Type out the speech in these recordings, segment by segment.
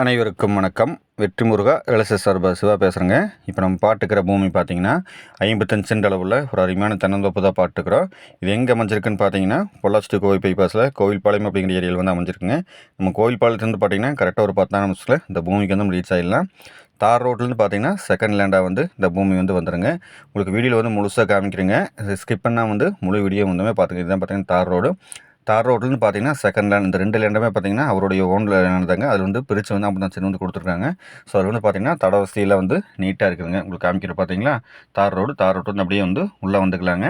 அனைவருக்கும் வணக்கம். வெற்றி முருகா இளச சார்பா சிவா பேசுகிறேங்க இப்போ நம்ம பாட்டுக்கிற பூமி பார்த்தீங்கன்னா ஐம்பத்தஞ்சு சென்ட் அளவில் ஒரு அருமையான தென்னந்தோப்பு தான் பாட்டுக்கிறோம். இது எங்கே அமைஞ்சிருக்குன்னு பார்த்தீங்கன்னா பொள்ளாச்சி கோவில் பைபாஸில் கோவில்பாளையம் அப்படிங்கிற ஏரியாவில் வந்து அமைஞ்சிருக்குங்க. நம்ம கோவில்பாளையத்துலேருந்து பார்த்தீங்கன்னா கரெக்டாக ஒரு பத்தாம் நிமிஷத்தில் இந்த பூமிக்கு வந்து நம்ம ரீச் ஆகிடலாம் தார் ரோட்லேருந்து பார்த்தீங்கன்னா செகண்ட் லேண்டாக வந்து இந்த பூமி வந்து வந்துடுங்க உங்களுக்கு வீடியோவில் வந்து முழுசாக காமிக்கிறேங்க. ஸ்கிப் பண்ணால் வந்து முழு வீடியோ வந்துமே பார்த்துங்க இதுதான் பார்த்தீங்கன்னா தார் ரோடு. தார் ரோட்லன்னு பார்த்தீங்கன்னா செகண்ட் லேண்ட் இந்த ரெண்டு லேண்டுமே பார்த்தீங்கன்னா அவருடைய ஓனில் இருந்தாங்க அது வந்து பிரித்து வந்து அப்படி தான் சின்ன வந்து கொடுத்துருக்காங்க. ஸோ அது வந்து பார்த்தீங்கன்னா தட வசதியில் வந்து நீட்டாக இருக்குதுங்க. உங்களுக்கு காமிக்கிற பார்த்தீங்களா? தார் ரோடு தார் ரோடு வந்து அப்படியே வந்து உள்ளே வந்துக்கலாங்க.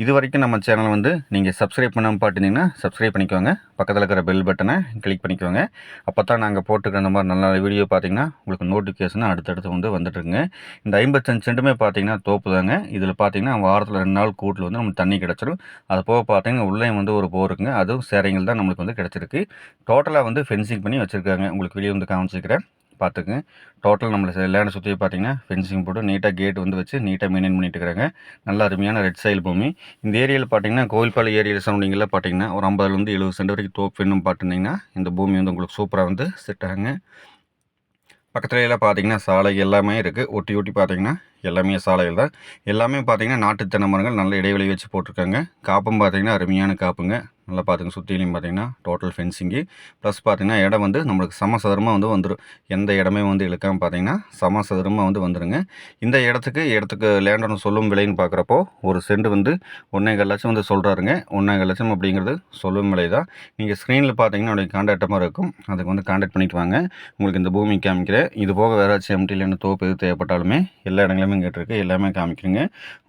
இது வரைக்கும் நம்ம சேனலை வந்து நீங்கள் சப்ஸ்கிரைப் பண்ணாமல் பார்த்துருந்தீங்கன்னா சப்ஸ்கிரைப் பண்ணிக்கோங்க. பக்கத்தில் இருக்கிற பெல் பட்டனை கிளிக் பண்ணிக்கோங்க. அப்போ தான் நாங்கள் போட்டுக்கிற அந்த மாதிரி நல்ல வீடியோ பார்த்தீங்கன்னா உங்களுக்கு நோட்டிஃபிகேஷன் அடுத்தடுத்து வந்து வந்துட்டுருங்க இந்த ஐம்பத்தஞ்சு சென்ட்டுமே பார்த்தீங்கன்னா தோப்பு தாங்க. இதில் பார்த்தீங்கன்னா வாரத்தில் ரெண்டு நாள் கூட்டில் வந்து நமக்கு தண்ணி கிடச்சிரும். அது போக பார்த்தீங்கன்னா உள்ளே வந்து ஒரு போர் இருக்குங்க. அதுவும் சேரைங்கள் தான் நம்மளுக்கு வந்து கிடச்சிருக்கு. டோட்டலாக வந்து ஃபென்சிங் பண்ணி வச்சுருக்காங்க. உங்களுக்கு வெளியே வந்து காமிச்சிக்கிறேன் பார்த்துக்குங்க. டோட்டல் நம்மளை லேண்டை சுற்றி பார்த்தீங்கன்னா ஃபென்சிங் போட்டு நீட்டாக கேட் வந்து வச்சு நீட்டாக மெயின்டைன் பண்ணிட்டு இருக்கிறாங்க. நல்ல அருமையான ரெட் சைல் பூமி. இந்த ஏரியாவில் பார்த்தீங்கன்னா கோவில்பாளைய ஏரியா சரௌண்டிங்கில் பார்த்தீங்கன்னா ஒரு ஐம்பதுலேருந்து எழுபது சென்ட் வரைக்கும் தோப்பு வேணும் பார்த்துருந்தீங்கன்னா இந்த பூமி வந்து உங்களுக்கு சூப்பராக வந்து செட் ஆகுங்க. பக்கத்துலலாம் பார்த்திங்கன்னா பார்த்தீங்கன்னா சாலை எல்லாமே இருக்குது ஒட்டி ஒட்டி பார்த்தீங்கன்னா எல்லாமே சாலைகள் தான். எல்லாமே பார்த்தீங்கன்னா நாட்டு தென்னை மரங்கள் நல்ல இடைவெளி வச்சு போட்டிருக்காங்க. காப்பும் பார்த்தீங்கன்னா அருமையான காப்புங்க. நல்லா பார்த்துங்க சுற்றிலையும் பார்த்தீங்கன்னா டோட்டல் ஃபென்சிங்கு ப்ளஸ் பார்த்தீங்கன்னா இடம் வந்து நம்மளுக்கு சமசதுரமாக வந்து வந்துடும் எந்த இடமே வந்து இழுக்காமல் பார்த்தீங்கன்னா சமசதுரமாக வந்து வந்துடுங்க இந்த இடத்துக்கு இடத்துக்கு லேண்டர்னு சொல்லும் விலைன்னு பார்க்குறப்போ ஒரு சென்ட் வந்து ஒன்றேகால் லட்சம் வந்து சொல்கிறாருங்க ஒன்றேகால் லட்சம் அப்படிங்கிறது சொல்லும் விலை தான். நீங்கள் ஸ்க்ரீனில் பார்த்தீங்கன்னா உடைய காண்டாக்டமாக இருக்கும். அதுக்கு வந்து காண்டாக்ட் பண்ணிவிட்டு வாங்க. உங்களுக்கு இந்த பூமி காமிக்கிறேன். இது போக வேறு ஏதாச்சும் எம்டி இல்லைன்னு தோப்பு எது தேவைப்பட்டாலுமே எல்லா இடங்களுமே கேட்டிருக்கு எல்லாமே காமிக்கிறீங்க.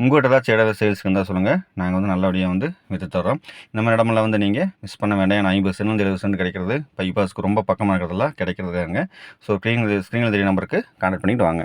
உங்கள்கிட்ட ஏதாச்சும் இடம் சேல்ஸ்க்கு இருந்தால் சொல்லுங்கள் நாங்கள் வந்து நல்லபடியாக வந்து விற்று தரோம் இந்த மாதிரி இடமெல்லாம் வந்து நீங்கள் மிஸ் பண்ண வேண்டாம். ஏன்னா ஐம்பது சென்ட் வந்து எழுபது சென்ட் கிடைக்கிறது பைபாஸ்க்கு ரொம்ப பக்கமாக இருக்கிறதெல்லாம் கிடைக்கிறதுங்க. ஸோ ஸ்க்ரீன் ஸ்க்ரீனில் தெரிய நம்பருக்கு கான்டாக்ட் பண்ணிட்டு வாங்க.